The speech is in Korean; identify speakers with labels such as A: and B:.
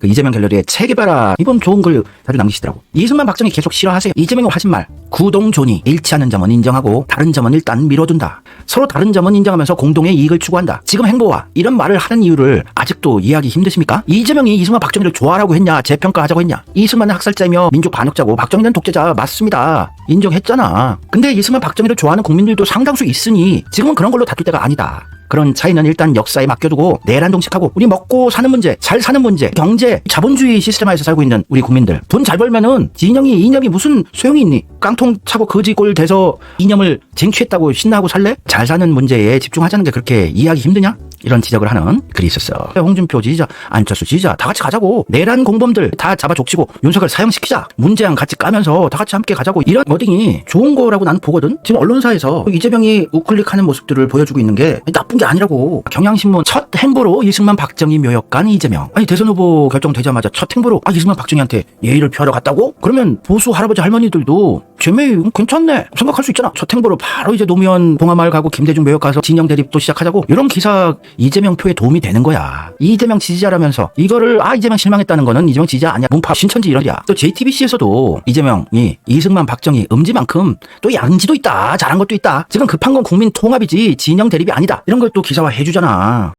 A: 그 이재명 갤러리에 책 개발아 이번 좋은 글 다들 남기시더라고. 이승만 박정희 계속 싫어하세요. 이재명이 하신 말 구동존이 일치하는 점은 인정하고 다른 점은 일단 미뤄둔다. 서로 다른 점은 인정하면서 공동의 이익을 추구한다. 지금 행보와 이런 말을 하는 이유를 아직도 이해하기 힘드십니까? 이재명이 이승만 박정희를 좋아하라고 했냐 재평가하자고 했냐? 이승만은 학살자이며 민족 반역자고 박정희는 독재자 맞습니다. 인정했잖아. 근데 이승만 박정희를 좋아하는 국민들도 상당수 있으니 지금은 그런 걸로 다툴 때가 아니다. 그런 차이는 일단 역사에 맡겨두고 내란 동식하고 우리 먹고 사는 문제, 잘 사는 문제, 경제, 자본주의 시스템하에서 살고 있는 우리 국민들 돈 잘 벌면은 진영이 이념이 무슨 소용이 있니? 깡통 차고 거지꼴 돼서 이념을 쟁취했다고 신나고 살래? 잘 사는 문제에 집중하자는 게 그렇게 이해하기 힘드냐? 이런 지적을 하는 글이 있었어. 홍준표 지지자, 안철수 지지자 다 같이 가자고. 내란 공범들 다 잡아 족치고 윤석열 사형시키자. 문재양 같이 까면서 다 같이 함께 가자고. 이런 워딩이 좋은 거라고 나는 보거든. 지금 언론사에서 이재명이 우클릭하는 모습들을 보여주고 있는 게 나쁜 게 아니라고. 경향신문 첫 행보로 이승만 박정희 묘역간 이재명. 아니 대선 후보 결정되자마자 첫 행보로 아 이승만 박정희한테 예의를 표하러 갔다고? 그러면 보수 할아버지 할머니들도 쟤매 괜찮네 생각할 수 있잖아. 첫 행보로 바로 이제 노무현 봉화마을 가고 김대중 묘역 가서 진영 대립도 시작하자고. 이런 기사 이재명 표에 도움이 되는 거야. 이재명 지지자라면서 이거를 아 이재명 실망했다는 거는 이재명 지지자 아니야. 문파 신천지 이런이야. 또 JTBC에서도 이재명이 이승만 박정희 음지만큼 또 양지도 있다. 잘한 것도 있다. 지금 급한 건 국민 통합이지 진영 대립이 아니다. 이런 걸 또 기사화 해주잖아.